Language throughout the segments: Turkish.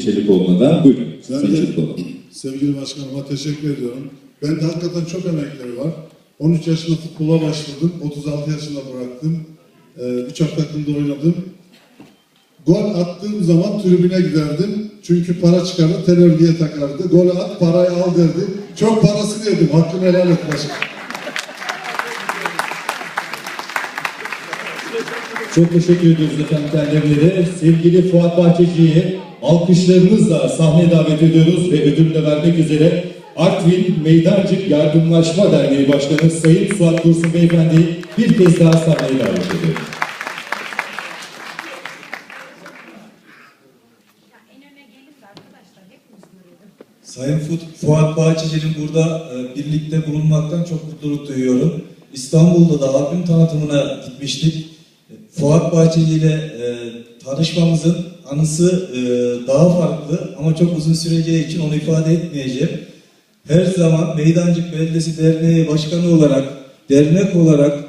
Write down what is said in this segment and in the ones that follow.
Çelikoğlu'na buyurun. Ben Sayın de Çelikoğlu. sevgili başkanıma teşekkür ediyorum. Ben de hakikaten çok emekleri var. 13 yaşında futbola başladım. 36 yaşında bıraktım. Ee, Birçok takımda oynadım. Gol attığım zaman tribüne giderdim. Çünkü para çıkardı, tel örgüye takardı. Gol at, parayı al derdi. Çok parasını yedim. Hakkını helal et başkanım. Çok teşekkür ediyoruz efendim kendilerine. Sevgili Fuat Bahçeci'yi alkışlarınızla sahneye davet ediyoruz ve ödülünü de vermek üzere Artvin Meydancık Yardımlaşma Derneği Başkanı Sayın Suat Dursun Beyefendi'yi bir kez daha sahneye davet ediyoruz. Sayın Fu- Fuat Bahçeci'nin burada e, birlikte bulunmaktan çok mutluluk duyuyorum. İstanbul'da da albüm tanıtımına gitmiştik. E, Fuat Bahçeci ile e, tanışmamızın anısı e, daha farklı ama çok uzun süreceği için onu ifade etmeyeceğim. Her zaman Meydancık Belediyesi Derneği Başkanı olarak, dernek olarak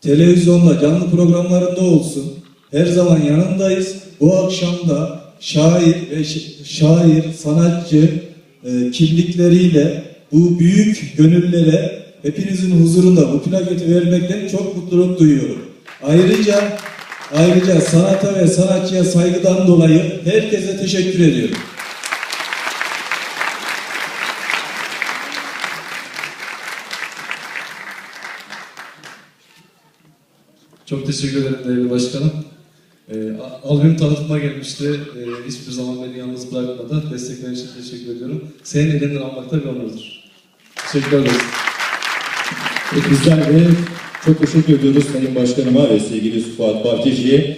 televizyonda canlı programlarında olsun. Her zaman yanındayız. Bu akşam da şair ve şair, sanatçı e, kimlikleriyle bu büyük gönüllere hepinizin huzurunda bu plaketi vermekten çok mutluluk duyuyorum. Ayrıca ayrıca sanata ve sanatçıya saygıdan dolayı herkese teşekkür ediyorum. Çok teşekkür ederim değerli başkanım. A- albüm tanıtıma gelmişti. Ee, hiçbir zaman beni yalnız bırakmadı. Destekler için teşekkür ediyorum. Senin elinden almak da bir onurdur. Teşekkür. Ve bizler de çok teşekkür ediyoruz Sayın Başkanıma ve sevgili Fuat Bahçeci'ye.